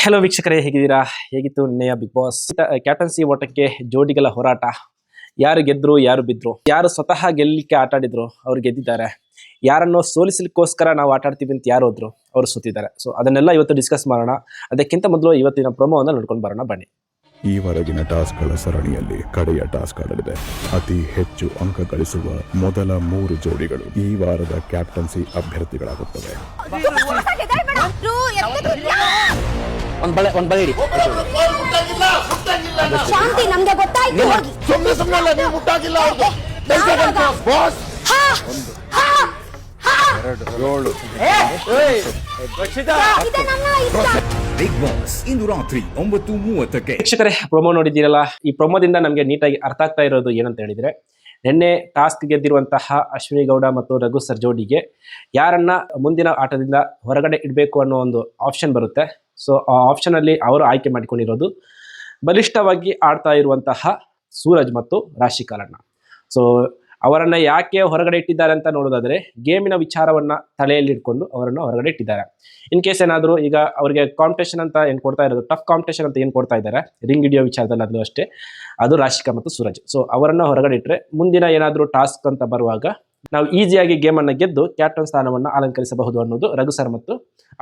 Hello ವೀಕ್ಷಕರೇ, ಹೇಗಿದ್ದೀರಾ? ಹೇಗಿತ್ತು ನಿನ್ನೆಯ ಬಿಗ್ ಬಾಸ್ ಕ್ಯಾಪ್ಟನ್ಸಿ ಓಟಕ್ಕೆ ಜೋಡಿಗಳ ಹೋರಾಟ. ಯಾರು ಗೆದ್ರು, ಯಾರು ಬಿದ್ರು? ಯಾರು ಸ್ವತಃ ಗೆಲ್ಲಲಿಕ್ಕೆ ಆಟ ಆಡಿದ್ರು, ಅವ್ರು ಗೆದ್ದಿದ್ದಾರೆ. ಯಾರನ್ನು ಸೋಲಿಸಲಿಕ್ಕೋಸ್ಕರ ನಾವು ಆಟ ಆಡ್ತೀವಿ ಅಂತ ಯಾರು ಹೋದ್ರು, ಅವರು ಸುತ್ತಿದ್ದಾರೆ ಸೊ ಅದನ್ನೆಲ್ಲ ಇವತ್ತು ಡಿಸ್ಕಸ್ ಮಾಡೋಣ. ಅದಕ್ಕಿಂತ ಮೊದಲು ಇವತ್ತಿನ ಪ್ರೊಮೋವನ್ನು ನೋಡ್ಕೊಂಡು ಬರೋಣ, ಬನ್ನಿ. ಈವರೆಗಿನ ಟಾಸ್ಕ್ಗಳ ಸರಣಿಯಲ್ಲಿ ಕಡೆಯ ಟಾಸ್ಕ್ ಆಡಲಿದೆ. ಅತಿ ಹೆಚ್ಚು ಅಂಕ ಗಳಿಸುವ ಮೊದಲ ಮೂರು ಜೋಡಿಗಳು ಈ ವಾರದ ಕ್ಯಾಪ್ಟನ್ಸಿ ಅಭ್ಯರ್ಥಿಗಳಾಗುತ್ತವೆ. ಒಂದ್ ಬಿಗ್ ಬಾಸ್ ಇಂದು ರಾತ್ರಿ ಒಂಬತ್ತು ಮೂವತ್ತಕ್ಕೆ. ವೀಕ್ಷಕರೇ ಪ್ರೊಮೋ ನೋಡಿದ್ದೀರಲ್ಲ? ಈ ಪ್ರೊಮೋದಿಂದ ನಮಗೆ ನೀಟಾಗಿ ಅರ್ಥ ಆಗ್ತಾ ಇರೋದು ಏನಂತ ಹೇಳಿದ್ರೆ, ನಿನ್ನೆ ಟಾಸ್ಕ್ ಗೆದ್ದಿರುವಂತಹ ಅಶ್ವಿನಿ ಗೌಡ ಮತ್ತು ರಘು ಸರ್ ಜೋಡಿಗೆ ಯಾರನ್ನ ಮುಂದಿನ ಆಟದಿಂದ ಹೊರಗಡೆ ಇಡಬೇಕು ಅನ್ನೋ ಒಂದು ಆಪ್ಷನ್ ಬರುತ್ತೆ. ಸೊ ಆ ಆಪ್ಷನ್ ಅಲ್ಲಿ ಅವರು ಆಯ್ಕೆ ಮಾಡಿಕೊಂಡಿರೋದು ಬಲಿಷ್ಠವಾಗಿ ಆಡ್ತಾ ಇರುವಂತಹ ಸೂರಜ್ ಮತ್ತು ರಾಶಿಕಾಲಣ್ಣ ಸೊ ಅವರನ್ನ ಯಾಕೆ ಹೊರಗಡೆ ಇಟ್ಟಿದ್ದಾರೆ ಅಂತ ನೋಡೋದಾದ್ರೆ ಗೇಮಿನ ವಿಚಾರವನ್ನ ತಲೆಯಲ್ಲಿ ಇಟ್ಕೊಂಡು ಅವರನ್ನು ಹೊರಗಡೆ ಇಟ್ಟಿದ್ದಾರೆ. ಇನ್ ಕೇಸ್ ಏನಾದರೂ ಈಗ ಅವರಿಗೆ ಕಾಂಪಿಟೇಷನ್ ಅಂತ ಏನು ಕೊಡ್ತಾ ಇರೋದು ಟಫ್ ಕಾಂಪಿಟೇಷನ್ ಅಂತ ಏನು ಕೊಡ್ತಾ ಇದ್ದಾರೆ ರಿಂಗ್ ಹಿಡಿಯೋ ವಿಚಾರದಲ್ಲಿ ಅದು ಅಷ್ಟೇ, ಅದು ರಾಶಿಕಾ ಮತ್ತು ಸೂರಜ್. ಸೊ ಅವರನ್ನ ಹೊರಗಡೆ ಇಟ್ಟರೆ ಮುಂದಿನ ಏನಾದರೂ ಟಾಸ್ಕ್ ಅಂತ ಬರುವಾಗ ನಾವು ಈಸಿಯಾಗಿ ಗೇಮನ್ನು ಗೆದ್ದು ಕ್ಯಾಪ್ಟನ್ ಸ್ಥಾನವನ್ನು ಅಲಂಕರಿಸಬಹುದು ಅನ್ನೋದು ರಘು ಸರ್ ಮತ್ತು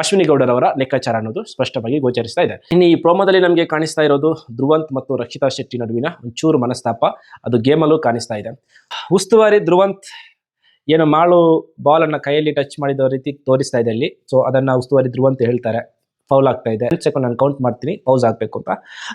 ಅಶ್ವಿನಿ ಗೌಡರವರ ಲೆಕ್ಕಾಚಾರ ಅನ್ನೋದು ಸ್ಪಷ್ಟವಾಗಿ ಗೋಚರಿಸ್ತಾ ಇದೆ. ಇನ್ನು ಈ ಪ್ರೋಮೋದಲ್ಲಿ ನಮಗೆ ಕಾಣಿಸ್ತಾ ಇರೋದು ಧ್ರುವಂತ್ ಮತ್ತು ರಕ್ಷಿತಾ ಶೆಟ್ಟಿ ನಡುವಿನ ಒಂಚೂರು ಮನಸ್ತಾಪ. ಅದು ಗೇಮಲ್ಲೂ ಕಾಣಿಸ್ತಾ ಇದೆ. ಉಸ್ತುವಾರಿ ಧ್ರುವಂತ್ ಏನು ಮಾಳು ಬಾಲನ್ನು ಕೈಯಲ್ಲಿ ಟಚ್ ಮಾಡಿದ ರೀತಿ ತೋರಿಸ್ತಾ ಇದೆ ಅಲ್ಲಿ. ಸೊ ಅದನ್ನ ಉಸ್ತುವಾರಿ ಧ್ರುವಂತ್ ಹೇಳ್ತಾರೆ. ಫೌಲ್ ಆಗ್ತಾ ಇದೆ. ಸೆಕೆಂಡ್ ನಾನು ಕೌಂಟ್ ಮಾಡ್ತೀನಿ. ಪೌಸ್ ಆಗ್ಬೇಕು ಅಂತ.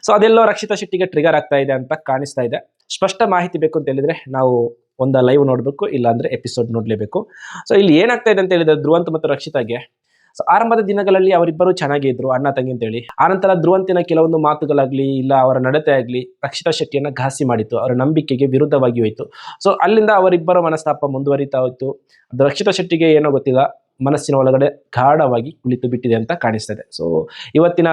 ಸೊ ಅದೆಲ್ಲೋ ರಕ್ಷಿತಾ ಶೆಟ್ಟಿಗೆ ಟ್ರಿಗರ್ ಆಗ್ತಾ ಇದೆ ಅಂತ ಕಾಣಿಸ್ತಾ ಇದೆ. ಸ್ಪಷ್ಟ ಮಾಹಿತಿ ಬೇಕು ಅಂತ ಹೇಳಿದ್ರೆ ನಾವು ಒಂದು ಲೈವ್ ನೋಡಬೇಕು, ಇಲ್ಲಾಂದ್ರೆ ಎಪಿಸೋಡ್ ನೋಡಲೇಬೇಕು. ಸೊ ಇಲ್ಲಿ ಏನಾಗ್ತಾ ಇದೆ ಅಂತ ಹೇಳಿದ್ರೆ, ಧ್ರುವಂತ್ ಮತ್ತು ರಕ್ಷಿತಾಗೆ ಆರಂಭದ ದಿನಗಳಲ್ಲಿ ಅವರಿಬ್ಬರು ಚೆನ್ನಾಗೇ ಇದ್ರು, ಅಣ್ಣ ತಂಗಿ ಅಂತೇಳಿ. ಆನಂತರ ಧ್ರುವಂತಿನ ಕೆಲವೊಂದು ಮಾತುಗಳಾಗ್ಲಿ, ಇಲ್ಲ ಅವರ ನಡತೆ ಆಗ್ಲಿ, ರಕ್ಷಿತಾ ಶೆಟ್ಟಿಯನ್ನ ಘಾಸಿ ಮಾಡಿತ್ತು, ಅವರ ನಂಬಿಕೆಗೆ ವಿರುದ್ಧವಾಗಿ ಹೋಯಿತು. ಸೊ ಅಲ್ಲಿಂದ ಅವರಿಬ್ಬರ ಮನಸ್ತಾಪ ಮುಂದುವರಿತಾ ಹೋಯ್ತು. ಅದು ರಕ್ಷಿತಾ ಶೆಟ್ಟಿಗೆ ಏನೋ ಗೊತ್ತಿಲ್ಲ, ಮನಸ್ಸಿನ ಒಳಗಡೆ ಗಾಢವಾಗಿ ಕುಳಿತು ಬಿಟ್ಟಿದೆ ಅಂತ ಕಾಣಿಸ್ತದೆ. ಸೊ ಇವತ್ತಿನ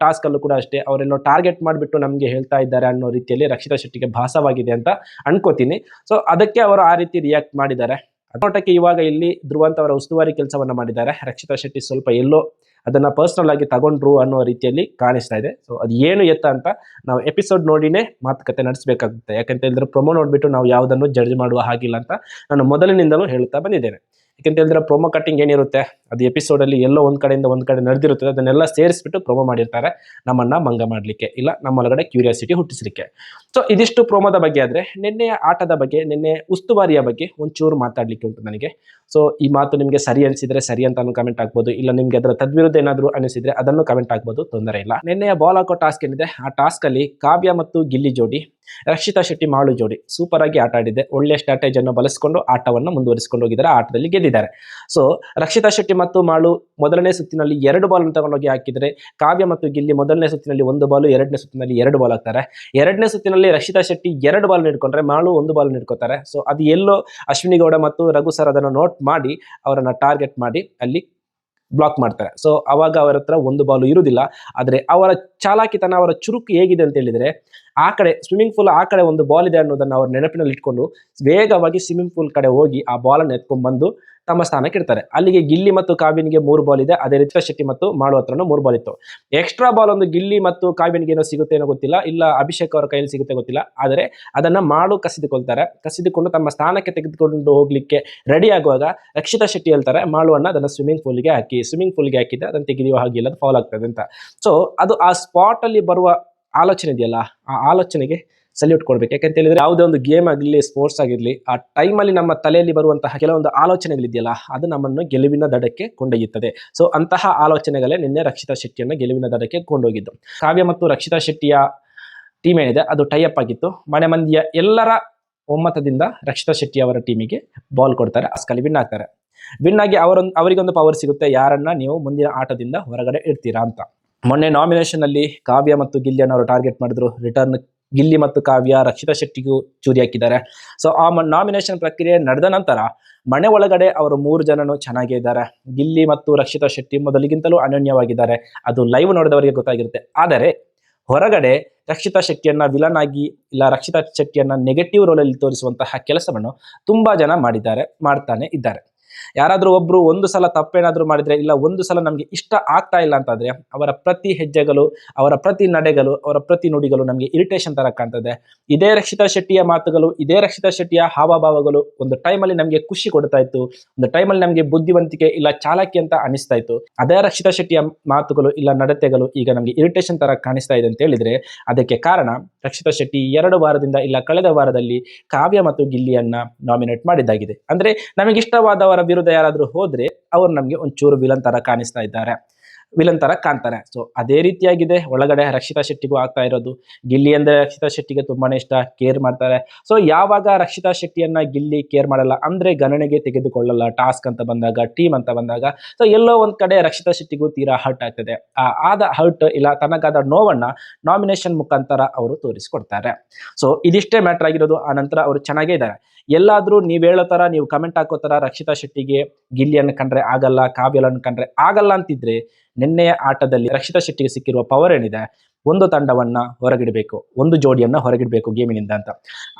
ಟಾಸ್ಕ್ ಅಲ್ಲೂ ಕೂಡ ಅಷ್ಟೇ, ಅವರೆಲ್ಲೋ ಟಾರ್ಗೆಟ್ ಮಾಡಿಬಿಟ್ಟು ನಮಗೆ ಹೇಳ್ತಾ ಇದ್ದಾರೆ ಅನ್ನೋ ರೀತಿಯಲ್ಲಿ ರಕ್ಷಿತಾ ಶೆಟ್ಟಿಗೆ ಭಾಸವಾಗಿದೆ ಅಂತ ಅನ್ಕೋತೀನಿ. ಸೊ ಅದಕ್ಕೆ ಅವರು ಆ ರೀತಿ ರಿಯಾಕ್ಟ್ ಮಾಡಿದ್ದಾರೆ. ನೋಟಕ್ಕೆ ಇವಾಗ ಇಲ್ಲಿ ಧ್ರುವಂತ ಅವರ ಉಸ್ತುವಾರಿ ಕೆಲಸವನ್ನ ಮಾಡಿದ್ದಾರೆ. ರಕ್ಷಿತಾ ಶೆಟ್ಟಿ ಸ್ವಲ್ಪ ಎಲ್ಲೋ ಅದನ್ನ ಪರ್ಸನಲ್ ಆಗಿ ತಗೊಂಡ್ರು ಅನ್ನೋ ರೀತಿಯಲ್ಲಿ ಕಾಣಿಸ್ತಾ ಇದೆ. ಸೊ ಅದು ಏನು ಎತ್ತ ಅಂತ ನಾವು ಎಪಿಸೋಡ್ ನೋಡಿನೇ ಮಾತುಕತೆ ನಡೆಸಬೇಕಾಗುತ್ತೆ. ಯಾಕಂತ ಹೇಳಿದ್ರೆ ಪ್ರೊಮೋ ನೋಡ್ಬಿಟ್ಟು ನಾವು ಯಾವುದನ್ನು ಜಡ್ಜ್ ಮಾಡುವ ಹಾಗಿಲ್ಲ ಅಂತ ನಾನು ಮೊದಲಿನಿಂದಲೂ ಹೇಳ್ತಾ ಬಂದಿದ್ದೇನೆ. ಯಾಕಂತ ಹೇಳಿದ್ರೆ ಪ್ರೊಮೋ ಕಟ್ಟಿಂಗ್ ಏನಿರುತ್ತೆ? ಅದು ಎಪಿಸೋಡಲ್ಲಿ ಎಲ್ಲೋ ಒಂದು ಕಡೆಯಿಂದ ಒಂದು ಕಡೆ ನಡೆದಿರುತ್ತದೆ ಅದನ್ನೆಲ್ಲ ಸೇರಿಸ್ಬಿಟ್ಟು ಪ್ರೊಮೋ ಮಾಡಿರ್ತಾರೆ ನಮ್ಮನ್ನ ಮಂಗ ಮಾಡಲಿಕ್ಕೆ, ಇಲ್ಲ ನಮ್ಮೊಳಗಡೆ ಕ್ಯೂರಿಯಾಸಿಟಿ ಹುಟ್ಟಿಸಲಿಕ್ಕೆ. ಸೊ ಇದಿಷ್ಟು ಪ್ರೊಮೋದ ಬಗ್ಗೆ ಆದರೆ ನಿನ್ನೆಯ ಆಟದ ಬಗ್ಗೆ, ನಿನ್ನೆ ಉಸ್ತುವಾರಿಯ ಬಗ್ಗೆ ಒಂಚೂರು ಮಾತಾಡಲಿಕ್ಕೆ ಉಂಟು ನನಗೆ. ಸೊ ಈ ಮಾತು ನಿಮಗೆ ಸರಿ ಅನಿಸಿದರೆ ಸರಿ ಅಂತ ಕಮೆಂಟ್ ಆಗ್ಬೋದು, ಇಲ್ಲ ನಿಮಗೆ ಅದರ ತದ್ವಿರುದ್ಧ ಏನಾದರೂ ಅನಿಸಿದ್ರೆ ಅದನ್ನು ಕಮೆಂಟ್ ಆಗ್ಬೋದು, ತೊಂದರೆ ಇಲ್ಲ. ನಿನ್ನೆಯ ಬಾಲ್ ಹಾಕೋ ಟಾಸ್ಕ್ ಏನಿದೆ, ಆ ಟಾಸ್ಕಲ್ಲಿ ಕಾವ್ಯ ಮತ್ತು ಗಿಲ್ಲಿ ಜೋಡಿ, ರಕ್ಷಿತಾ ಶೆಟ್ಟಿ ಮಾಳು ಜೋಡಿ ಸೂಪರ್ ಆಗಿ ಆಟ ಆಡಿದೆ. ಒಳ್ಳೆಯ ಸ್ಟ್ರಾಟಜಿಯನ್ನು ಬಳಸಿಕೊಂಡು ಆಟವನ್ನು ಮುಂದುವರಿಸಿಕೊಂಡು ಹೋಗಿದ್ದಾರೆ ಆಟದಲ್ಲಿ ಗೆದ್ದಿದ್ದಾರೆ. ಸೊ ರಕ್ಷಿತಾ ಶೆಟ್ಟಿ ಮತ್ತು ಮಾಳು ಮೊದಲನೇ ಸುತ್ತಿನಲ್ಲಿ ಎರಡು ಬಾಲ್ ತಗೊಂಡೋಗಿ ಹಾಕಿದರೆ ಕಾವ್ಯ ಮತ್ತು ಗಿಲ್ಲಿ ಮೊದಲನೇ ಸುತ್ತಿನಲ್ಲಿ ಒಂದು ಬಾಲು ಎರಡನೇ ಸುತ್ತಿನಲ್ಲಿ ಎರಡು ಬಾಲ್ ಹಾಕ್ತಾರೆ. ಎರಡನೇ ಸುತ್ತಿನಲ್ಲಿ ರಕ್ಷಿತಾ ಶೆಟ್ಟಿ ಎರಡು ಬಾಲ್ ಹಿಡ್ಕೊಂಡ್ರೆ ಮಾಳು ಒಂದು ಬಾಲ್ ಹಿಡ್ಕೋತಾರೆ. ಸೊ ಅದು ಎಲ್ಲೋ ಅಶ್ವಿನಿ ಗೌಡ ಮತ್ತು ರಘು ಸರ್ ಅದನ್ನು ನೋಟ್ ಮಾಡಿ ಅವರನ್ನು ಟಾರ್ಗೆಟ್ ಮಾಡಿ ಅಲ್ಲಿ ಬ್ಲಾಕ್ ಮಾಡ್ತಾರೆ. ಸೊ ಅವಾಗ ಅವರ ಹತ್ರ ಒಂದು ಬಾಲು ಇರುವುದಿಲ್ಲ. ಆದರೆ ಅವರ ಚಾಲಾಕಿತನ, ಅವರ ಚುರುಕು ಹೇಗಿದೆ ಅಂತ ಹೇಳಿದರೆ ಆ ಕಡೆ ಸ್ವಿಮ್ಮಿಂಗ್ ಪೂಲ್ ಆ ಕಡೆ ಒಂದು ಬಾಲ್ ಇದೆ ಅನ್ನೋದನ್ನು ಅವ್ರ ನೆನಪಿನಲ್ಲಿ ಇಟ್ಕೊಂಡು ವೇಗವಾಗಿ ಸ್ವಿಮ್ಮಿಂಗ್ ಪೂಲ್ ಕಡೆ ಹೋಗಿ ಆ ಬಾಲನ್ನು ಎತ್ಕೊಂಡು ಬಂದು ತಮ್ಮ ಸ್ಥಾನಕ್ಕೆ ಇರ್ತಾರೆ ಅಲ್ಲಿಗೆ ಗಿಲ್ಲಿ ಮತ್ತು ಕಾವಿನ್ಗೆ ಮೂರು ಬಾಲ್ ಇದೆ. ಅದೇ ರೀತಿ ಶೆಟ್ಟಿ ಮತ್ತು ಮಾಡುವ ಹತ್ರನೂ ಮೂರು ಬಾಲ್ ಇತ್ತು. ಎಕ್ಸ್ಟ್ರಾ ಬಾಲ್ ಒಂದು ಗಿಲ್ಲಿ ಮತ್ತು ಕಾವಿನ್ಗೆ ಏನೋ ಸಿಗುತ್ತೆ ಏನೋ ಗೊತ್ತಿಲ್ಲ. ಇಲ್ಲ ಅಭಿಷೇಕ್ ಅವರ ಕೈಯಲ್ಲಿ ಸಿಗುತ್ತೆ ಗೊತ್ತಿಲ್ಲ. ಆದರೆ ಅದನ್ನ ಮಾಡು ಕಸಿದುಕೊಳ್ತಾರೆ. ಕಸಿದುಕೊಂಡು ತಮ್ಮ ಸ್ಥಾನಕ್ಕೆ ತೆಗೆದುಕೊಂಡು ಹೋಗ್ಲಿಕ್ಕೆ ರೆಡಿ ಆಗುವಾಗ ರಕ್ಷಿತಾ ಶೆಟ್ಟಿ ಹೇಳ್ತಾರೆ ಮಾಡುವನ್ನ ಅದನ್ನ ಸ್ವಿಮ್ಮಿಂಗ್ ಪೂಲ್ಗೆ ಹಾಕಿ ಸ್ವಿಮ್ಮಿಂಗ್ ಪೂಲ್ಗೆ ಹಾಕಿದ್ರೆ ಅದನ್ನು ತೆಗೆಯುವ ಹಾಗಿಲ್ಲ ಅದು ಫಾಲ್ ಆಗ್ತದೆ ಅಂತ. ಸೊ ಅದು ಆ ಸ್ಪಾಟ್ ಅಲ್ಲಿ ಬರುವ ಆಲೋಚನೆ ಇದೆಯಲ್ಲ? ಆ ಆಲೋಚನೆಗೆ ಸಲ್ಯೂಟ್ ಕೊಡ್ಬೇಕು. ಯಾಕಂತ ಹೇಳಿದ್ರೆ ಯಾವುದೇ ಒಂದು ಗೇಮ್ ಆಗಿರಲಿ ಸ್ಪೋರ್ಟ್ಸ್ ಆಗಿರಲಿ, ಆ ಟೈಮಲ್ಲಿ ನಮ್ಮ ತಲೆಯಲ್ಲಿ ಬರುವಂತಹ ಕೆಲವೊಂದು ಆಲೋಚನೆಗಳಿದೆಯಲ್ಲ, ಅದು ನಮ್ಮನ್ನು ಗೆಲುವಿನ ದಡಕ್ಕೆ ಕೊಂಡೊಯ್ಯುತ್ತದೆ. ಸೊ ಅಂತಹ ಆಲೋಚನೆಗಳೇ ನಿನ್ನೆ ರಕ್ಷಿತಾ ಶೆಟ್ಟಿಯನ್ನು ಗೆಲುವಿನ ದಡಕ್ಕೆ ಕೊಂಡೋಗಿದ್ದು ಕಾವ್ಯ ಮತ್ತು ರಕ್ಷಿತಾ ಶೆಟ್ಟಿಯ ಟೀಮ್ ಏನಿದೆ, ಅದು ಟೈಅಪ್ ಆಗಿತ್ತು. ಮನೆ ಮಂದಿಯ ಎಲ್ಲರ ಒಮ್ಮತದಿಂದ ರಕ್ಷಿತಾ ಶೆಟ್ಟಿ ಅವರ ಟೀಮಿಗೆ ಬಾಲ್ ಕೊಡ್ತಾರೆ ಅಸ್ಕಲ್ಲಿ ವಿನ್ ಆಗ್ತಾರೆ. ವಿನ್ ಆಗಿ ಅವರೊಂದು, ಅವರಿಗೊಂದು ಪವರ್ ಸಿಗುತ್ತೆ, ಯಾರನ್ನ ನೀವು ಮುಂದಿನ ಆಟದಿಂದ ಹೊರಗಡೆ ಇಡ್ತೀರಾ ಅಂತ. ಮೊನ್ನೆ ನಾಮಿನೇಷನ್ ಅಲ್ಲಿ ಕಾವ್ಯ ಮತ್ತು ಗಿಲ್ಲಿಯನ್ನು ಅವರು ಟಾರ್ಗೆಟ್ ಮಾಡಿದ್ರು ರಿಟರ್ನ್ ಗಿಲ್ಲಿ ಮತ್ತು ಕಾವ್ಯ ರಕ್ಷಿತಾ ಶೆಟ್ಟಿಗೂ ಚೂರಿ ಹಾಕಿದ್ದಾರೆ. ಸೊ ಆ ನಾಮಿನೇಷನ್ ಪ್ರಕ್ರಿಯೆ ನಡೆದ ನಂತರ ಮನೆ ಒಳಗಡೆ ಅವರು ಮೂರು ಜನನು ಚೆನ್ನಾಗೇ ಇದ್ದಾರೆ. ಗಿಲ್ಲಿ ಮತ್ತು ರಕ್ಷಿತಾ ಶೆಟ್ಟಿ ಮೊದಲಿಗಿಂತಲೂ ಅನನ್ಯವಾಗಿದ್ದಾರೆ. ಅದು ಲೈವ್ ನೋಡಿದವರಿಗೆ ಗೊತ್ತಾಗಿರುತ್ತೆ. ಆದರೆ ಹೊರಗಡೆ ರಕ್ಷಿತಾ ಶೆಟ್ಟಿಯನ್ನ ವಿಲನ್ ಆಗಿ ಇಲ್ಲ ರಕ್ಷಿತಾ ಶೆಟ್ಟಿಯನ್ನ ನೆಗೆಟಿವ್ ರೋಲಲ್ಲಿ ತೋರಿಸುವಂತಹ ಕೆಲಸವನ್ನು ತುಂಬಾ ಜನ ಮಾಡಿದ್ದಾರೆ, ಮಾಡ್ತಾನೆ ಇದ್ದಾರೆ. ಯಾರಾದರೂ ಒಬ್ರು ಒಂದು ಸಲ ತಪ್ಪೇನಾದರೂ ಮಾಡಿದ್ರೆ ಇಲ್ಲ, ಒಂದು ಸಲ ನಮಗೆ ಇಷ್ಟ ಆಗ್ತಾ ಇಲ್ಲ ಅಂತಂದರೆ ಅವರ ಪ್ರತಿ ಹೆಜ್ಜೆಗಳು, ಅವರ ಪ್ರತಿ ನಡೆಗಳು, ಅವರ ಪ್ರತಿ ನುಡಿಗಳು ನಮಗೆ ಇರಿಟೇಷನ್ ತರ ಕಾಣ್ತದೆ. ಇದೇ ರಕ್ಷಿತಾ ಶೆಟ್ಟಿಯ ಮಾತುಗಳು, ಇದೇ ರಕ್ಷಿತಾ ಶೆಟ್ಟಿಯ ಹಾವಭಾವಗಳು ಒಂದು ಟೈಮಲ್ಲಿ ನಮಗೆ ಖುಷಿ ಕೊಡ್ತಾ ಇತ್ತು, ಒಂದು ಟೈಮಲ್ಲಿ ನಮಗೆ ಬುದ್ಧಿವಂತಿಕೆ ಇಲ್ಲ, ಚಾಲಾಕಿ ಅಂತ ಅನಿಸ್ತಾ ಇತ್ತು. ಅದೇ ರಕ್ಷಿತಾ ಶೆಟ್ಟಿಯ ಮಾತುಗಳು ಇಲ್ಲ, ನಡತೆಗಳು ಈಗ ನಮಗೆ ಇರಿಟೇಷನ್ ತರ ಕಾಣಿಸ್ತಾ ಇದೆ ಅಂತ ಹೇಳಿದ್ರೆ ಅದಕ್ಕೆ ಕಾರಣ ರಕ್ಷಿತಾ ಶೆಟ್ಟಿ ಎರಡು ವಾರದಿಂದ ಇಲ್ಲ, ಕಳೆದ ವಾರದಲ್ಲಿ ಕಾವ್ಯ ಮತ್ತು ಗಿಲ್ಲಿಯನ್ನ ನಾಮಿನೇಟ್ ಮಾಡಿದ್ದಾಗಿದೆ. ಅಂದ್ರೆ ನಮಗೆ ಇಷ್ಟವಾದವರ ವಿರುದ್ಧ ಯಾರಾದರೂ ಹೋದ್ರೆ ಅವ್ರು ನಮಗೆ ಒಂಚೂರು ವಿಲನ್ ತರ ಕಾಣಿಸ್ತಾ ಇದ್ದಾರೆ. ವಿಲನ್ ತರ ಕಾಣ್ತಾರೆ. ಸೊ ಅದೇ ರೀತಿಯಾಗಿದೆ. ಒಳಗಡೆ ರಕ್ಷಿತಾ ಶೆಟ್ಟಿಗೂ ಆಗ್ತಾ ಇರೋದು. ಗಿಲ್ಲಿ ಅಂದ್ರೆ ರಕ್ಷಿತಾ ಶೆಟ್ಟಿಗೆ ತುಂಬಾನೇ ಇಷ್ಟ. ಕೇರ್ ಮಾಡ್ತಾರೆ. ಸೊ ಯಾವಾಗ ರಕ್ಷಿತಾ ಶೆಟ್ಟಿಯನ್ನ ಗಿಲ್ಲಿ ಕೇರ್ ಮಾಡಲ್ಲ ಅಂದ್ರೆ ಗಣನೆಗೆ ತೆಗೆದುಕೊಳ್ಳಲ್ಲ. ಟಾಸ್ಕ್ ಅಂತ ಬಂದಾಗ, ಟೀಮ್ ಅಂತ ಬಂದಾಗ. ಸೊ ಎಲ್ಲೋ ಒಂದ್ ಕಡೆ ರಕ್ಷಿತಾ ಶೆಟ್ಟಿಗೂ ತೀರಾ ಹರ್ಟ್ ಆಗ್ತದೆ. ಆದ ಹರ್ಟ್ ಇಲ್ಲ, ತನಗಾದ ನೋವನ್ನ ನಾಮಿನೇಷನ್ ಮುಖಾಂತರ ಅವರು ತೋರಿಸಿಕೊಡ್ತಾರೆ. ಸೊ ಇದಿಷ್ಟೇ ಮ್ಯಾಟರ್ ಆಗಿರೋದು. ಆ ನಂತರ ಅವರು ಚೆನ್ನಾಗೇ ಇದ್ದಾರೆ. ಎಲ್ಲಾದ್ರೂ ನೀವು ಹೇಳೋ ತರ, ನೀವು ಕಮೆಂಟ್ ಹಾಕೋ ತರ ರಕ್ಷಿತಾ ಶೆಟ್ಟಿಗೆ ಗಿಲ್ಲಿಯನ್ನು ಕಂಡ್ರೆ ಆಗಲ್ಲ, ಕಾವ್ಯಲನ್ನು ಕಂಡ್ರೆ ಆಗಲ್ಲ ಅಂತಿದ್ರೆ ನಿನ್ನೆಯ ಆಟದಲ್ಲಿ ರಕ್ಷಿತಾ ಶೆಟ್ಟಿಗೆ ಸಿಕ್ಕಿರುವ ಪವರ್ ಏನಿದೆ? ಒಂದು ತಂಡವನ್ನ ಹೊರಗಿಡಬೇಕು, ಒಂದು ಜೋಡಿಯನ್ನ ಹೊರಗಿಡಬೇಕು ಗೇಮಿನಿಂದ ಅಂತ.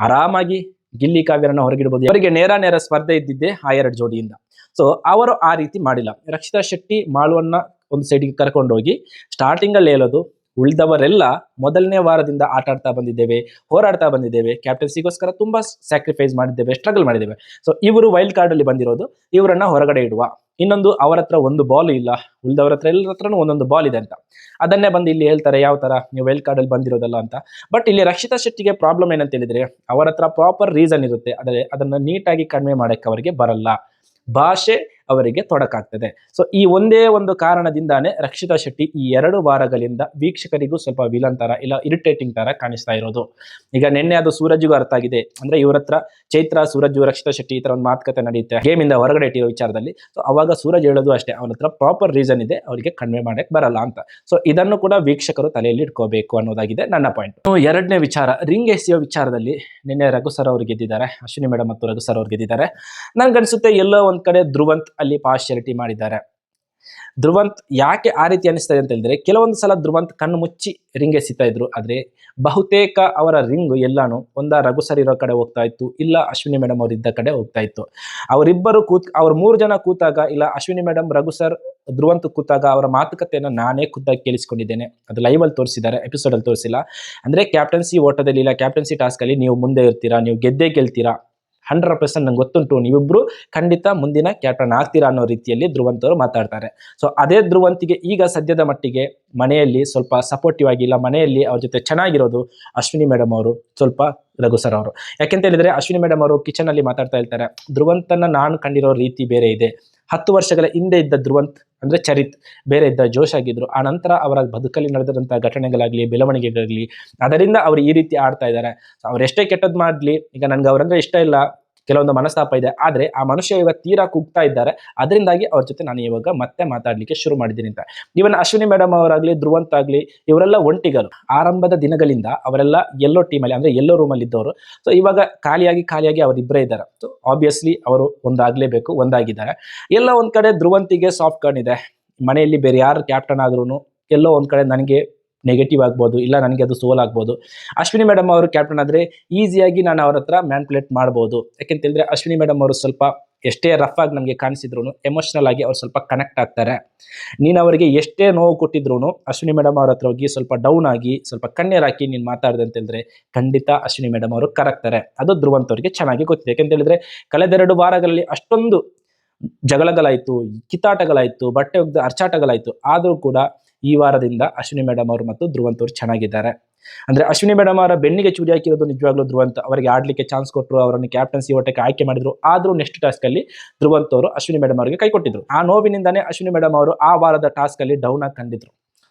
ಆರಾಮಾಗಿ ಗಿಲ್ಲಿ ಕಾವ್ಯರನ್ನ ಹೊರಗಿಡಬಹುದು ಅವರಿಗೆ ನೇರ ನೇರ ಸ್ಪರ್ಧೆ ಇದ್ದಿದ್ದೆ ಆ ಎರಡು ಜೋಡಿಯಿಂದ. ಸೊ ಅವರು ಆ ರೀತಿ ಮಾಡಿಲ್ಲ. ರಕ್ಷಿತಾ ಶೆಟ್ಟಿ ಮಾಳುವನ್ನ ಒಂದು ಸೈಡ್ಗೆ ಕರ್ಕೊಂಡೋಗಿ ಸ್ಟಾರ್ಟಿಂಗಲ್ಲಿ ಹೇಳೋದು ಉಳಿದವರೆಲ್ಲ ಮೊದಲನೇ ವಾರದಿಂದ ಆಟ ಆಡ್ತಾ ಬಂದಿದ್ದೇವೆ, ಹೋರಾಡ್ತಾ ಬಂದಿದ್ದೇವೆ. ಕ್ಯಾಪ್ಟನ್ಸಿಗೋಸ್ಕರ ತುಂಬಾ ಸ್ಯಾಕ್ರಿಫೈಸ್ ಮಾಡಿದ್ದೇವೆ ಸ್ಟ್ರಗಲ್ ಮಾಡಿದ್ದೇವೆ. ಸೊ ಇವರು ವೈಲ್ಡ್ ಕಾರ್ಡ್ ಅಲ್ಲಿ ಬಂದಿರೋದು, ಇವರನ್ನ ಹೊರಗಡೆ ಇಡುವ. ಇನ್ನೊಂದು ಅವರ ಹತ್ರ ಒಂದು ಬಾಲ್ ಇಲ್ಲ, ಉಳಿದವರ ಹತ್ರ ಎಲ್ಲರ ಹತ್ರನು ಒಂದೊಂದು ಬಾಲ್ ಇದೆ ಅಂತ. ಅದನ್ನೇ ಬಂದು ಇಲ್ಲಿ ಹೇಳ್ತಾರೆ, ಯಾವ ತರ? ನೀವು ವೈಲ್ಡ್ ಕಾರ್ಡ್ ಅಲ್ಲಿ ಬಂದಿರೋದಲ್ಲ ಅಂತ. ಬಟ್ ಇಲ್ಲಿ ರಕ್ಷಿತಾ ಶೆಟ್ಟಿಗೆ ಪ್ರಾಬ್ಲಮ್ ಏನಂತ ಹೇಳಿದ್ರೆ, ಅವರ ಹತ್ರ ಪ್ರಾಪರ್ ರೀಸನ್ ಇರುತ್ತೆ. ಆದರೆ ಅದನ್ನ ನೀಟಾಗಿ ಕಡಿಮೆ ಮಾಡಕ್ಕೆ ಅವರಿಗೆ ಬರಲ್ಲ. ಭಾಷೆ ಅವರಿಗೆ ತೊಡಕಾಗ್ತದೆ. ಸೊ ಈ ಒಂದೇ ಒಂದು ಕಾರಣದಿಂದಾನೇ ರಕ್ಷಿತಾ ಶೆಟ್ಟಿ ಈ ಎರಡು ವಾರಗಳಿಂದ ವೀಕ್ಷಕರಿಗೂ ಸ್ವಲ್ಪ ವಿಲನ್ ತರ ಇಲ್ಲ ಇರಿಟೇಟಿಂಗ್ ತರ ಕಾಣಿಸ್ತಾ ಇರೋದು. ಈಗ ನಿನ್ನೆ ಅದು ಸೂರಜ್ಗೂ ಅರ್ಥ ಆಗಿದೆ. ಅಂದ್ರೆ ಇವರ ಹತ್ರ ಚೈತ್ರ, ಸೂರಜ್, ರಕ್ಷಿತಾ ಶೆಟ್ಟಿ ಈ ತರ ಒಂದು ಮಾತುಕತೆ ನಡೆಯುತ್ತೆ. ಗೇಮ್ ಇಂದ ಹೊರಗಡೆ ಇಟ್ಟಿರೋ ವಿಚಾರದಲ್ಲಿ. ಸೊ ಅವಾಗ ಸೂರಜ್ ಹೇಳೋದು ಅಷ್ಟೇ, ಅವನ ಹತ್ರ ಪ್ರಾಪರ್ ರೀಸನ್ ಇದೆ, ಅವರಿಗೆ ಕನ್ವೆ ಮಾಡಕ್ ಬರಲ್ಲ ಅಂತ. ಸೊ ಇದನ್ನು ಕೂಡ ವೀಕ್ಷಕರು ತಲೆಯಲ್ಲಿ ಇಟ್ಕೋಬೇಕು ಅನ್ನೋದಾಗಿದೆ ನನ್ನ ಪಾಯಿಂಟ್ ಎರಡನೇ ವಿಚಾರ ರಿಂಗ್ ಎಸಿಯೋ ವಿಚಾರದಲ್ಲಿ ನಿನ್ನೆ ರಘು ಸರ್ ಅವರು ಗೆದ್ದಿದ್ದಾರೆ. ಅಶ್ವಿನಿ ಮೇಡಮ್ ಮತ್ತು ರಘು ಸರ್ ಅವರು ಗೆದ್ದಿದ್ದಾರೆ. ನನ್ಗನ್ಸುತ್ತೆ ಎಲ್ಲೋ ಒಂದ್ ಕಡೆ ಧ್ರುವಂತ್ ಅಲ್ಲಿ ಪಾರ್ಶಿಯಾಲಿಟಿ ಮಾಡಿದ್ದಾರೆ. ಧ್ರುವಂತ್ ಯಾಕೆ ಆ ರೀತಿ ಅನಿಸ್ತಾ ಇದೆ ಅಂತ ಹೇಳಿದ್ರೆ ಕೆಲವೊಂದು ಸಲ ಧ್ರುವಂತ್ ಕಣ್ಣು ಮುಚ್ಚಿ ರಿಂಗ್ ಎಸಿತಾ ಇದ್ರು, ಆದ್ರೆ ಬಹುತೇಕ ಅವರ ರಿಂಗ್ ಎಲ್ಲಾನು ಒಂದ ರಘು ಸರ್ ಇರೋ ಕಡೆ ಹೋಗ್ತಾ ಇತ್ತು, ಇಲ್ಲ ಅಶ್ವಿನಿ ಮೇಡಮ್ ಅವರಿದ್ದ ಕಡೆ ಹೋಗ್ತಾ ಇತ್ತು. ಅವರಿಬ್ಬರು ಕೂತ್, ಅವ್ರ ಮೂರು ಜನ ಕೂತಾಗ, ಇಲ್ಲ ಅಶ್ವಿನಿ ಮೇಡಮ್ ರಘು ಸರ್, ಧ್ರುವಂತ್ ಕೂತಾಗ ಅವರ ಮಾತುಕತೆಯನ್ನು ನಾನೇ ಖುದ್ದಾಗಿ ಕೇಳಿಸ್ಕೊಂಡಿದ್ದೇನೆ. ಅದು ಲೈವ್ ಅಲ್ಲಿ ತೋರಿಸಿದ್ದಾರೆ ಎಪಿಸೋಡ್ ಅಲ್ಲಿ ತೋರಿಸಿಲ್ಲ. ಅಂದ್ರೆ ಕ್ಯಾಪ್ಟನ್ಸಿ ಓಟದಲ್ಲಿ, ಇಲ್ಲ ಕ್ಯಾಪ್ಟನ್ಸಿ ಟಾಸ್ಕ್ ಅಲ್ಲಿ ನೀವು ಮುಂದೆ ಇರ್ತೀರಾ, ನೀವು ಗೆದ್ದೇ ಗೆಲ್ತೀರಾ ಹಂಡ್ರೆಡ್ ಪರ್ಸೆಂಟ್ ನಂಗೆ ಗೊತ್ತುಂಟು. ನೀವಿಬ್ರು ಖಂಡಿತ ಮುಂದಿನ ಕ್ಯಾಪ್ಟನ್ ಆಗ್ತೀರಾ ಅನ್ನೋ ರೀತಿಯಲ್ಲಿ ಧ್ರುವಂತ್ ಅವರು ಮಾತಾಡ್ತಾರೆ. ಸೊ ಅದೇ ಧ್ರುವಂತಿಗೆ ಈಗ ಸದ್ಯದ ಮಟ್ಟಿಗೆ ಮನೆಯಲ್ಲಿ ಸ್ವಲ್ಪ ಸಪೋರ್ಟಿವ್ ಆಗಿ ಇಲ್ಲ ಮನೆಯಲ್ಲಿ ಅವ್ರ ಜೊತೆ ಚೆನ್ನಾಗಿರೋದು ಅಶ್ವಿನಿ ಮೇಡಮ್ ಅವರು, ಸ್ವಲ್ಪ ರಘು ಸರ್ ಅವರು. ಯಾಕೆಂತ ಹೇಳಿದ್ರೆ ಅಶ್ವಿನಿ ಮೇಡಮ್ ಅವರು ಕಿಚನ್ ಅಲ್ಲಿ ಮಾತಾಡ್ತಾ ಇರ್ತಾರೆ. ಧ್ರುವಂತನ ನಾನು ಕಂಡಿರೋ ರೀತಿ ಬೇರೆ ಇದೆ. ಹತ್ತು ವರ್ಷಗಳ ಹಿಂದೆ ಇದ್ದ ಧ್ರುವಂತ್, ಅಂದ್ರೆ ಚರಿತ್, ಬೇರೆ ಇದ್ದ ಜೋಶ್ ಆಗಿದ್ರು. ಆ ನಂತರ ಅವರ ಬದುಕಲ್ಲಿ ನಡೆದಂತಹ ಘಟನೆಗಳಾಗ್ಲಿ, ಬೆಳವಣಿಗೆಗಳಾಗ್ಲಿ, ಅದರಿಂದ ಅವ್ರು ಈ ರೀತಿ ಆಡ್ತಾ ಇದ್ದಾರೆ. ಅವ್ರು ಎಷ್ಟೇ ಕೆಟ್ಟದ್ ಮಾಡ್ಲಿ ಈಗ ನನ್ಗೆ ಅವ್ರಂದ್ರೆ ಇಷ್ಟ ಇಲ್ಲ. ಕೆಲವೊಂದು ಮನಸ್ತಾಪ ಇದೆ. ಆದ್ರೆ ಆ ಮನುಷ್ಯ ಇವಾಗ ತೀರಾ ಕುಗ್ತಾ ಇದ್ದಾರೆ. ಅದರಿಂದಾಗಿ ಅವ್ರ ಜೊತೆ ನಾನು ಇವಾಗ ಮತ್ತೆ ಮಾತಾಡಲಿಕ್ಕೆ ಶುರು ಮಾಡಿದ್ದೀನಿ ಅಂತ. ಇವನ್ ಅಶ್ವಿನಿ ಮೇಡಮ್ ಅವರಾಗ್ಲಿ, ಧ್ರುವಂತ್ ಆಗ್ಲಿ, ಇವರೆಲ್ಲ ಒಂಟಿಗರು. ಆರಂಭದ ದಿನಗಳಿಂದ ಅವರೆಲ್ಲ ಎಲ್ಲೋ ಟೀಮಲ್ಲಿ ಅಂದ್ರೆ ಎಲ್ಲೋ ರೂಮಲ್ಲಿ ಇದ್ದವರು. ಸೊ ಇವಾಗ ಖಾಲಿಯಾಗಿ ಖಾಲಿಯಾಗಿ ಅವರಿಬ್ಬರೇ ಇದ್ದಾರೆ. ಸೊ ಆಬ್ವಿಯಸ್ಲಿ ಅವರು ಒಂದಾಗ್ಲೇಬೇಕು, ಒಂದಾಗಿದ್ದಾರೆ. ಎಲ್ಲ ಒಂದು ಕಡೆ ಧ್ರುವಂತಿಗೆ ಸಾಫ್ಟ್ ಕಾರ್ನ್ ಇದೆ. ಮನೆಯಲ್ಲಿ ಬೇರೆ ಯಾರು ಕ್ಯಾಪ್ಟನ್ ಆದ್ರೂ ಎಲ್ಲೋ ಒಂದು ಕಡೆ ನನಗೆ ನೆಗೆಟಿವ್ ಆಗ್ಬೋದು, ಇಲ್ಲ ನನಗೆ ಅದು ಸೋಲ್ ಆಗ್ಬೋದು. ಅಶ್ವಿನಿ ಮೇಡಮ್ ಅವರು ಕ್ಯಾಪ್ಟನ್ ಆದರೆ ಈಸಿಯಾಗಿ ನಾನು ಅವ್ರ ಹತ್ರ ಮ್ಯಾನ್ಪುಲೇಟ್ ಮಾಡ್ಬೋದು. ಯಾಕೆಂತ ಹೇಳಿದ್ರೆ ಅಶ್ವಿನಿ ಮೇಡಮ್ ಅವರು ಸ್ವಲ್ಪ ಎಷ್ಟೇ ರಫ್ ಆಗಿ ನಮಗೆ ಕಾಣಿಸಿದ್ರು ಎಮೋಷನಲ್ ಆಗಿ ಅವ್ರು ಸ್ವಲ್ಪ ಕನೆಕ್ಟ್ ಆಗ್ತಾರೆ. ನೀನು ಅವರಿಗೆ ಎಷ್ಟೇ ನೋವು ಕೊಟ್ಟಿದ್ರು ಅಶ್ವಿನಿ ಮೇಡಮ್ ಅವ್ರ ಹತ್ರ ಹೋಗಿ ಸ್ವಲ್ಪ ಡೌನ್ ಆಗಿ, ಸ್ವಲ್ಪ ಕಣ್ಣೀರಾಕಿ ನೀನು ಮಾತಾಡಿದೆ ಅಂತ ಹೇಳಿದ್ರೆ ಖಂಡಿತ ಅಶ್ವಿನಿ ಮೇಡಮ್ ಅವರು ಕರಗ್ತಾರೆ. ಅದು ಧ್ರುವಂತವ್ರಿಗೆ ಚೆನ್ನಾಗಿ ಗೊತ್ತಿದೆ. ಯಾಕೆಂತ ಹೇಳಿದ್ರೆ ಕಳೆದೆರಡು ವಾರಗಳಲ್ಲಿ ಅಷ್ಟೊಂದು ಜಗಳಗಳಾಯಿತು, ಕಿತ್ತಾಟಗಳಾಯಿತು, ಬಟ್ಟೆ ಒಗ್ದ ಅರ್ಚಾಟಗಳಾಯಿತು ಆದರೂ ಕೂಡ ಈ ವಾರದಿಂದ ಅಶ್ವಿನಿ ಮೇಡಮ್ ಅವರು ಮತ್ತು ಧ್ರುವಂತ್ ಅವರು ಚೆನ್ನಾಗಿದ್ದಾರೆ. ಅಂದ್ರೆ ಅಶ್ವಿನಿ ಮೇಡಮ್ ಅವರ ಬೆನ್ನಿಗೆ ಚೂರಿ ಹಾಕಿರೋದು ನಿಜವಾಗ್ಲೂ ಧ್ರುವಂತ್ ಅವರಿಗೆ ಆಡ್ಲಿಕ್ಕೆ ಚಾನ್ಸ್ ಕೊಟ್ಟರು ಅವರನ್ನು ಕ್ಯಾಪ್ಟನ್ಸಿ ಓಟಕ್ಕೆ ಆಯ್ಕೆ ಮಾಡಿದ್ರು. ಆದ್ರೂ ನೆಕ್ಸ್ಟ್ ಟಾಸ್ಕ್ ಅಲ್ಲಿ ಧ್ರುವಂತ್ ಅವರು ಅಶ್ವಿನಿ ಮೇಡಮ್ ಅವರಿಗೆ ಕೈ ಕೊಟ್ಟಿದ್ರು. ಆ ನೋವಿನಿಂದಾನೇ ಅಶ್ವಿನಿ ಮೇಡಮ್ ಅವರು ಆ ವಾರದ ಟಾಸ್ಕ್ ಅಲ್ಲಿ ಡೌನ್ ಆಗಿ ಕಂಡಿದ್ರು.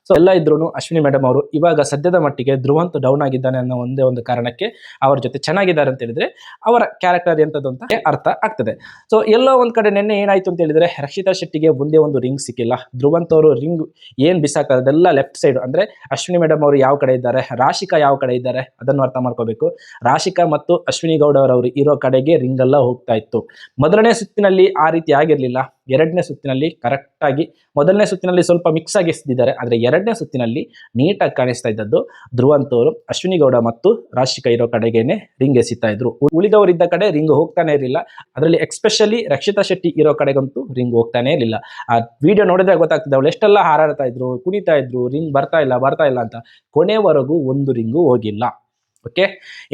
ಸೊ ಎಲ್ಲ ಇದ್ರು ಅಶ್ವಿನಿ ಮೇಡಮ್ ಅವರು ಇವಾಗ ಸದ್ಯದ ಮಟ್ಟಿಗೆ ಧ್ರುವಂತ ಡೌನ್ ಆಗಿದ್ದಾನೆ ಅನ್ನೋ ಒಂದೇ ಒಂದು ಕಾರಣಕ್ಕೆ ಅವ್ರ ಜೊತೆ ಚೆನ್ನಾಗಿದ್ದಾರೆ ಅಂತ ಹೇಳಿದ್ರೆ ಅವರ ಕ್ಯಾರೆಕ್ಟರ್ ಎಂಥದ್ದು ಅಂತ ಅರ್ಥ ಆಗ್ತದೆ. ಸೊ ಎಲ್ಲೋ ಒಂದ್ ಕಡೆ ನಿನ್ನೆ ಏನಾಯ್ತು ಅಂತ ಹೇಳಿದ್ರೆ ರಕ್ಷಿತಾ ಶೆಟ್ಟಿಗೆ ಮುಂದೆ ಒಂದು ರಿಂಗ್ ಸಿಕ್ಕಿಲ್ಲ. ಧ್ರುವಂತ ಅವರು ರಿಂಗ್ ಏನ್ ಬಿಸಾಕ್ತಾರೆ ಲೆಫ್ಟ್ ಸೈಡ್ ಅಂದ್ರೆ ಅಶ್ವಿನಿ ಮೇಡಮ್ ಅವರು ಯಾವ ಕಡೆ ಇದ್ದಾರೆ, ರಾಶಿಕಾ ಯಾವ ಕಡೆ ಇದ್ದಾರೆ ಅದನ್ನು ಅರ್ಥ ಮಾಡ್ಕೋಬೇಕು. ರಾಶಿಕಾ ಮತ್ತು ಅಶ್ವಿನಿ ಗೌಡ ಅವರು ಇರೋ ಕಡೆಗೆ ರಿಂಗ್ ಎಲ್ಲ ಹೋಗ್ತಾ ಇತ್ತು. ಮೊದಲನೇ ಸುತ್ತಿನಲ್ಲಿ ಆ ರೀತಿ ಆಗಿರ್ಲಿಲ್ಲ. ಎರಡನೇ ಸುತ್ತಿನಲ್ಲಿ ಕರೆಕ್ಟಾಗಿ ಮೊದಲನೇ ಸುತ್ತಿನಲ್ಲಿ ಸ್ವಲ್ಪ ಮಿಕ್ಸ್ ಆಗಿ ಎಸ್ದಿದ್ದಾರೆ, ಆದರೆ ಎರಡನೇ ಸುತ್ತಿನಲ್ಲಿ ನೀಟಾಗಿ ಕಾಣಿಸ್ತಾ ಇದ್ದದ್ದು ಧ್ರುವಂತವರು ಅಶ್ವಿನಿ ಗೌಡ ಮತ್ತು ರಾಶಿಕಾ ಇರೋ ಕಡೆಗೇನೆ ರಿಂಗ್ ಎಸಿತಾ ಇದ್ರು. ಉಳಿದವರಿದ್ದ ಕಡೆ ರಿಂಗ್ ಹೋಗ್ತಾನೆ ಇರಲಿಲ್ಲ. ಅದರಲ್ಲಿ ಎಕ್ಸ್ಪೆಷಲಿ ರಕ್ಷಿತಾ ಶೆಟ್ಟಿ ಇರೋ ಕಡೆಗಂತೂ ರಿಂಗ್ ಹೋಗ್ತಾನೆ ಇರಲಿಲ್ಲ. ಆ ವಿಡಿಯೋ ನೋಡಿದ್ರೆ ಗೊತ್ತಾಗ್ತದೆ ಅವಳು ಎಷ್ಟೆಲ್ಲ ಹಾರಾಡ್ತಾ ಇದ್ರು, ಕುಣಿತಾ ಇದ್ರು ರಿಂಗ್ ಬರ್ತಾ ಇಲ್ಲ ಬರ್ತಾ ಇಲ್ಲ ಅಂತ. ಕೊನೆವರೆಗೂ ಒಂದು ರಿಂಗು ಹೋಗಿಲ್ಲ. ಓಕೆ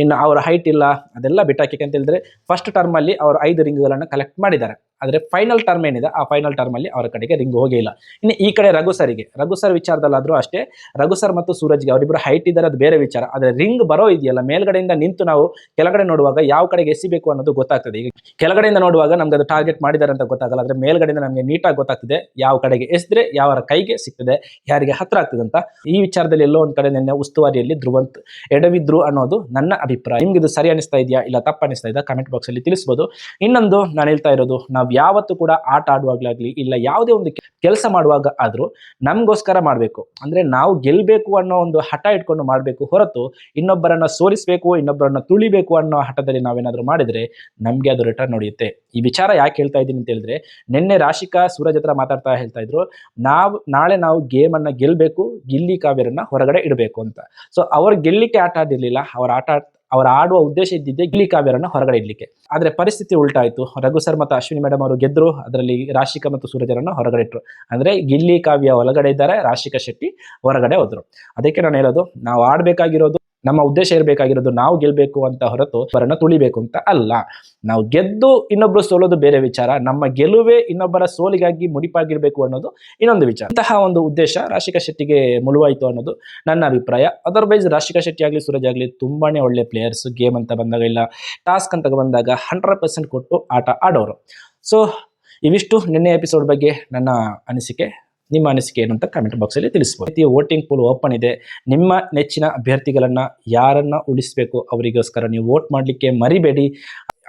ಇನ್ನು ಅವರ ಹೈಟ್ ಇಲ್ಲ, ಅದೆಲ್ಲ ಬಿಟ್ಟಾಕಿ ಅಂತ ಹೇಳಿದ್ರೆ ಫಸ್ಟ್ ಟರ್ಮಲ್ಲಿ ಅವರು ಐದು ರಿಂಗ್ಗಳನ್ನು ಕಲೆಕ್ಟ್ ಮಾಡಿದ್ದಾರೆ. ಆದರೆ ಫೈನಲ್ ಟರ್ಮ್ ಏನಿದೆ, ಆ ಫೈನಲ್ ಟರ್ಮಲ್ಲಿ ಅವರ ಕಡೆಗೆ ರಿಂಗ್ ಹೋಗೇ ಇಲ್ಲ. ಇನ್ನು ಈ ಕಡೆ ರಘು ಸರಿಗೆ, ರಘು ಸರ್ ವಿಚಾರದಲ್ಲಾದರೂ ಅಷ್ಟೇ, ರಘು ಸರ್ ಮತ್ತು ಸೂರಜ್ಗೆ ಅವರಿಬ್ಬರು ಹೈಟ್ ಇದ್ದಾರೆ ಅದು ಬೇರೆ ವಿಚಾರ. ಆದರೆ ರಿಂಗ್ ಬರೋ ಇದೆಯಲ್ಲ, ಮೇಲ್ಗಡೆಯಿಂದ ನಿಂತು ನಾವು ಕೆಳಗಡೆ ನೋಡುವಾಗ ಯಾವ ಕಡೆಗೆ ಎಸಿಬೇಕು ಅನ್ನೋದು ಗೊತ್ತಾಗ್ತದೆ. ಈಗ ಕೆಳಗಡೆಯಿಂದ ನೋಡುವಾಗ ನಮ್ಗೆ ಅದು ಟಾರ್ಗೆಟ್ ಮಾಡಿದ್ದಾರೆ ಅಂತ ಗೊತ್ತಾಗಲ್ಲ, ಆದರೆ ಮೇಲ್ಗಡೆಯಿಂದ ನಮಗೆ ನೀಟಾಗಿ ಗೊತ್ತಾಗ್ತದೆ ಯಾವ ಕಡೆಗೆ ಎಸ್ದ್ರೆ ಯಾವರ ಕೈಗೆ ಸಿಗ್ತದೆ, ಯಾರಿಗೆ ಹತ್ರ ಆಗ್ತದೆ ಅಂತ. ಈ ವಿಚಾರದಲ್ಲಿ ಎಲ್ಲೋ ಒಂದು ಕಡೆ ನಿನ್ನೆ ಉಸ್ತುವಾರಿಯಲ್ಲಿ ಧ್ರುವಂತ್ ಎಡವಿದ್ರು ಅನ್ನೋದು ನನ್ನ ಅಭಿಪ್ರಾಯ. ನಿಮ್ಗೆ ಇದು ಸರಿ ಅನಿಸ್ತಾ ಇದೆಯಾ, ಇಲ್ಲ ತಪ್ಪು ಅನಿಸ್ತಾ ಇದೆಯಾ ಕಮೆಂಟ್ ಬಾಕ್ಸಲ್ಲಿ ತಿಳಿಸ್ಬೋದು. ಇನ್ನೊಂದು ನಾನು ಹೇಳ್ತಾ ಇರೋದು, ನಾವು ಯಾವತ್ತೂ ಕೂಡ ಆಟ ಆಡುವಾಗ್ಲಾಗ್ಲಿ ಇಲ್ಲ ಯಾವುದೇ ಒಂದು ಕೆಲಸ ಮಾಡುವಾಗ ಆದರೂ ನಮಗೋಸ್ಕರ ಮಾಡಬೇಕು. ಅಂದರೆ ನಾವು ಗೆಲ್ಲಬೇಕು ಅನ್ನೋ ಒಂದು ಹಠ ಇಟ್ಕೊಂಡು ಮಾಡಬೇಕು ಹೊರತು ಇನ್ನೊಬ್ಬರನ್ನ ಸೋಲಿಸಬೇಕು, ಇನ್ನೊಬ್ಬರನ್ನ ತುಳಿಬೇಕು ಅನ್ನೋ ಹಠದಲ್ಲಿ ನಾವೇನಾದರೂ ಮಾಡಿದರೆ ನಮಗೆ ಅದು ರಿಟರ್ನ್ ನೋಡಿಯುತ್ತೆ. ಈ ವಿಚಾರ ಯಾಕೆ ಹೇಳ್ತಾ ಇದ್ದೀನಿ ಅಂತ ಹೇಳಿದ್ರೆ, ನಿನ್ನೆ ರಾಶಿಕಾ ಸೂರಜ್ ಹತ್ರ ಮಾತಾಡ್ತಾ ಹೇಳ್ತಾ ಇದ್ರು, ನಾವು, ನಾಳೆ ನಾವು ಗೇಮನ್ನು ಗೆಲ್ಲಬೇಕು ಗಿಲ್ಲಿ ಕಾವ್ಯರನ್ನ ಹೊರಗಡೆ ಇಡಬೇಕು ಅಂತ. ಸೊ ಅವ್ರು ಗೆಲ್ಲಿಕ್ಕೆ ಆಟ ಆಡಿರ್ಲಿಲ್ಲ ಅವ್ರ ಆಟ ಅವ್ರ ಆಡುವ ಉದ್ದೇಶ ಇದ್ದಿದ್ದೆ ಗಿಲಿ ಕಾವ್ಯರನ್ನು ಹೊರಗಡೆ ಇಡ್ಲಿಕ್ಕೆ. ಆದ್ರೆ ಪರಿಸ್ಥಿತಿ ಉಲ್ಟಾಯಿತು. ರಘು ಸರ್ ಮತ್ತು ಅಶ್ವಿನಿ ಮೇಡಮ್ ಅವರು ಗೆದ್ರು. ಅದರಲ್ಲಿ ರಾಶಿಕಾ ಮತ್ತು ಸೂರಜರನ್ನು ಹೊರಗಡೆ ಇಟ್ರು. ಅಂದ್ರೆ ಗಿಲ್ಲಿ ಕಾವ್ಯ ಒಳಗಡೆ ಇದ್ದಾರೆ, ರಾಶಿಕಾ ಶೆಟ್ಟಿ ಹೊರಗಡೆ ಹೋದ್ರು. ಅದಕ್ಕೆ ನಾನು ಹೇಳೋದು, ನಾವು ಆಡ್ಬೇಕಾಗಿರೋದು ನಮ್ಮ ಉದ್ದೇಶ ಇರಬೇಕಾಗಿರೋದು ನಾವು ಗೆಲ್ಲಬೇಕು ಅಂತ ಹೊರತು ಅವರನ್ನ ತುಳಿಬೇಕು ಅಂತ ಅಲ್ಲ. ನಾವು ಗೆದ್ದು ಇನ್ನೊಬ್ರು ಸೋಲೋದು ಬೇರೆ ವಿಚಾರ, ನಮ್ಮ ಗೆಲುವೇ ಇನ್ನೊಬ್ಬರ ಸೋಲಿಗಾಗಿ ಮುಡಿಪಾಗಿರ್ಬೇಕು ಅನ್ನೋದು ಇನ್ನೊಂದು ವಿಚಾರ. ಇಂತಹ ಒಂದು ಉದ್ದೇಶ ರಾಶಿಕಾ ಶೆಟ್ಟಿಗೆ ಮುಳುವಾಯಿತು ಅನ್ನೋದು ನನ್ನ ಅಭಿಪ್ರಾಯ. ಅದರ್ವೈಸ್ ರಾಶಿಕಾ ಶೆಟ್ಟಿ ಆಗಲಿ, ಸೂರಜ್ ಆಗಲಿ ತುಂಬಾನೇ ಒಳ್ಳೆ ಪ್ಲೇಯರ್ಸ್ ಗೇಮ್ ಅಂತ ಬಂದಾಗ ಇಲ್ಲ ಟಾಸ್ಕ್ ಅಂತ ಬಂದಾಗ ಹಂಡ್ರೆಡ್ ಪರ್ಸೆಂಟ್ ಕೊಟ್ಟು ಆಟ ಆಡೋರು. ಸೊ ಇವಿಷ್ಟು ನಿನ್ನೆ ಎಪಿಸೋಡ್ ಬಗ್ಗೆ ನನ್ನ ಅನಿಸಿಕೆ. ನಿಮ್ಮ ಅನಿಸಿಕೆ ಏನು ಅಂತ ಕಮೆಂಟ್ ಬಾಕ್ಸಲ್ಲಿ ತಿಳಿಸ್ಬೋದು. ಈ ವೋಟಿಂಗ್ ಪೂಲ್ ಓಪನ್ ಇದೆ. ನಿಮ್ಮ ನೆಚ್ಚಿನ ಅಭ್ಯರ್ಥಿಗಳನ್ನು ಯಾರನ್ನ ಉಳಿಸಬೇಕು ಅವರಿಗೋಸ್ಕರ ನೀವು ವೋಟ್ ಮಾಡಲಿಕ್ಕೆ ಮರಿಬೇಡಿ.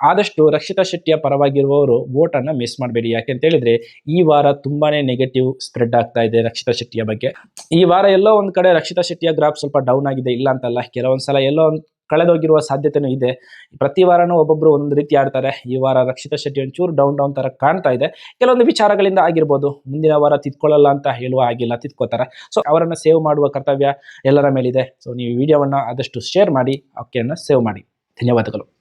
ಆದಷ್ಟು ರಕ್ಷಿತಾ ಶೆಟ್ಟಿಯ ಪರವಾಗಿರುವವರು ವೋಟನ್ನು ಮಿಸ್ ಮಾಡಬೇಡಿ. ಯಾಕೆ ಅಂತ ಹೇಳಿದ್ರೆ, ಈ ವಾರ ತುಂಬಾನೇ ನೆಗೆಟಿವ್ ಸ್ಪ್ರೆಡ್ ಆಗ್ತಾ ಇದೆ ರಕ್ಷಿತಾ ಶೆಟ್ಟಿಯ ಬಗ್ಗೆ. ಈ ವಾರ ಎಲ್ಲೋ ಒಂದು ಕಡೆ ರಕ್ಷಿತಾ ಶೆಟ್ಟಿಯ ಗ್ರಾಫ್ ಸ್ವಲ್ಪ ಡೌನ್ ಆಗಿದೆ, ಇಲ್ಲ ಅಂತಲ್ಲ. ಕೆಲವೊಂದು ಸಲ ಎಲ್ಲೋ ಒಂದು ಕಳೆದೋಗಿರುವ ಸಾಧ್ಯತೆನೂ ಇದೆ. ಪ್ರತಿ ವಾರನೂ ಒಬ್ಬೊಬ್ರು ಒಂದೊಂದು ರೀತಿ ಆಡ್ತಾರೆ. ಈ ವಾರ ರಕ್ಷಿತಾ ಶೆಟ್ಟಿ ಒಂಚೂರು ಡೌನ್ ಡೌನ್ ಥರ ಕಾಣ್ತಾ ಇದೆ. ಕೆಲವೊಂದು ವಿಚಾರಗಳಿಂದ ಆಗಿರ್ಬೋದು. ಮುಂದಿನ ವಾರ ತಿದ್ಕೊಳ್ಳಲ್ಲ ಅಂತ ಹೇಳುವ ಆಗಿಲ್ಲ ತಿದ್ಕೋತಾರೆ. ಸೊ ಅವರನ್ನು ಸೇವ್ ಮಾಡುವ ಕರ್ತವ್ಯ ಎಲ್ಲರ ಮೇಲಿದೆ. ಸೊ ನೀವು ವಿಡಿಯೋವನ್ನು ಆದಷ್ಟು ಶೇರ್ ಮಾಡಿ ಅವಕೆಯನ್ನು ಸೇವ್ ಮಾಡಿ. ಧನ್ಯವಾದಗಳು.